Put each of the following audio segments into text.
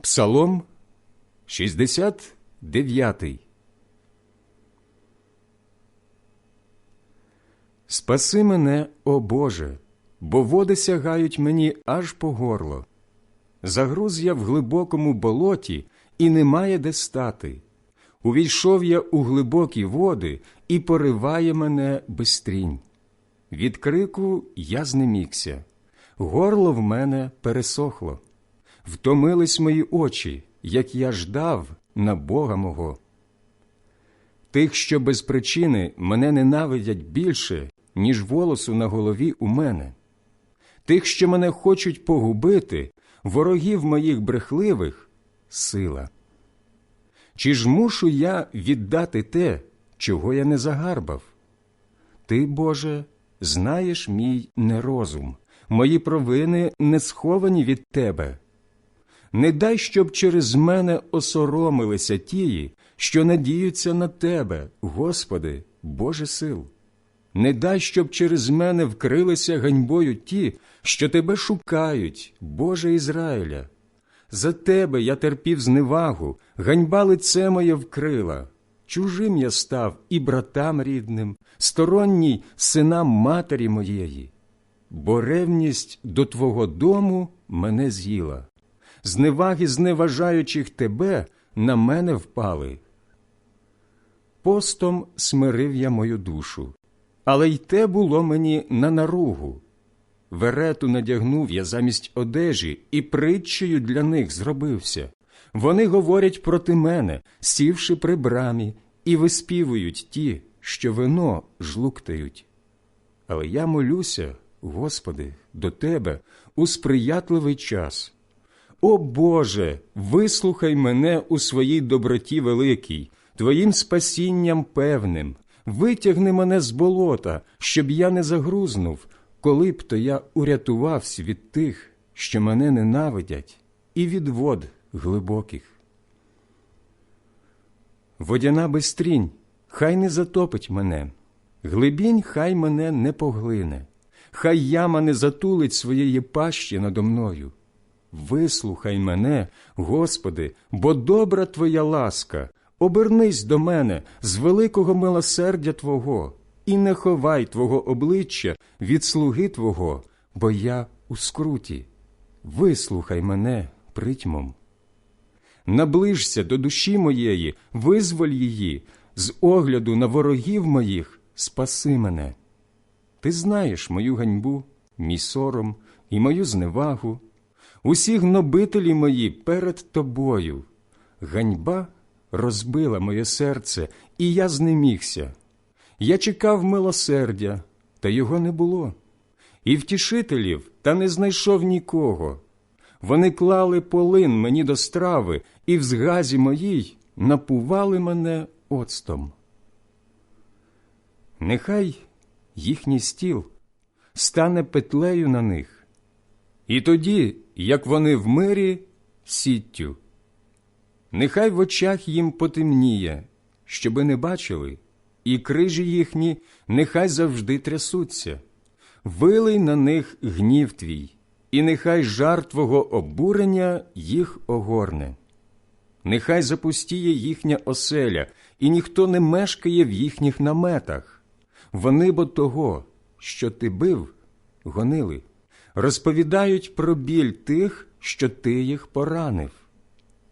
Псалом 69 Спаси мене, о Боже, бо води сягають мені аж по горло. Загруз я в глибокому болоті, і немає де стати. Увійшов я у глибокі води і пориває мене безстрінь. Від крику я знемігся, горло в мене пересохло. Втомились мої очі, як я ждав на Бога мого. Тих, що без причини мене ненавидять більше, ніж волосу на голові у мене. Тих, що мене хочуть погубити, ворогів моїх брехливих сила. Чи ж мушу я віддати те, чого я не загарбав? Ти, Боже, знаєш мій нерозум, мої провини не сховані від Тебе. Не дай, щоб через мене осоромилися тії, що надіються на Тебе, Господи, Боже сил. Не дай, щоб через мене вкрилися ганьбою ті, що Тебе шукають, Боже Ізраїля. За Тебе я терпів зневагу, ганьба лице моє вкрила. Чужим я став і братам рідним, сторонній синам матері моєї, бо ревність до Твого дому мене з'їла. Зневаги зневажаючих тебе на мене впали. Постом смирив я мою душу, але й те було мені на наругу. Верету надягнув я замість одежі і притчею для них зробився. Вони говорять проти мене, сівши при брамі, і виспівують ті, що вино жлуктають. Але я молюся, Господи, до Тебе у сприятливий час. О Боже, вислухай мене у своїй доброті великій, Твоїм спасінням певним, витягни мене з болота, щоб я не загрузнув, коли б то я урятувався від тих, що мене ненавидять, і від вод глибоких. Водяна безстрінь, хай не затопить мене, глибінь хай мене не поглине, хай яма не затулить своєї пащі надо мною. Вислухай мене, Господи, бо добра Твоя ласка, обернись до мене з великого милосердя Твого, і не ховай Твого обличчя від слуги Твого, бо я у скруті. Вислухай мене притьмом. Наближся до душі моєї, визволь її, з огляду на ворогів моїх спаси мене. Ти знаєш мою ганьбу, мій сором і мою зневагу, усі гнобителі мої перед тобою. Ганьба розбила моє серце, і я знемігся. Я чекав милосердя, та його не було, і втішителів, та не знайшов нікого. Вони клали полин мені до страви, і в згазі моїй напували мене оцтом. Нехай їхній стіл стане петлею на них, і тоді, як вони в мирі, сіттю. Нехай в очах їм потемніє, щоби не бачили, і крижі їхні нехай завжди трясуться, вилий на них гнів твій, і нехай жар твого обурення їх огорне. Нехай запустіє їхня оселя, і ніхто не мешкає в їхніх наметах. Вони бо того, що ти бив, гонили, розповідають про біль тих, що ти їх поранив.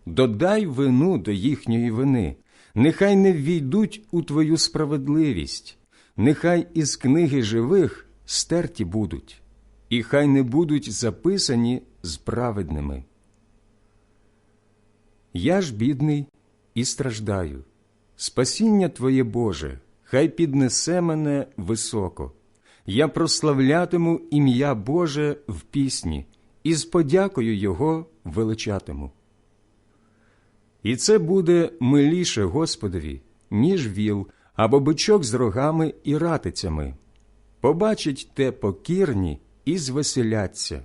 Додай вину до їхньої вини, нехай не ввійдуть у твою справедливість, нехай із книги живих стерті будуть, і хай не будуть записані з праведними. Я ж бідний і страждаю. Спасіння Твоє Боже, хай піднесе мене високо. Я прославлятиму ім'я Боже в пісні і з подякою Його величатиму. І це буде миліше Господові, ніж віл або бичок з рогами і ратицями. Побачить те покірні і звеселяться.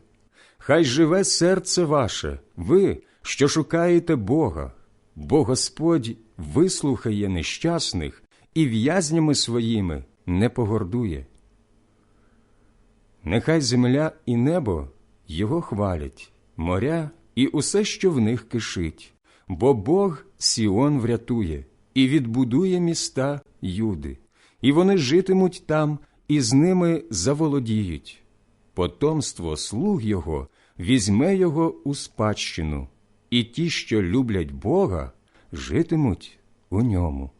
Хай живе серце ваше, ви, що шукаєте Бога, бо Господь вислухає нещасних і в'язнями своїми не погордує. Нехай земля і небо його хвалять, моря і усе, що в них кишить, бо Бог Сіон врятує і відбудує міста Юди, і вони житимуть там, і з ними заволодіють. Потомство слуг його візьме його у спадщину, і ті, що люблять Бога, житимуть у ньому.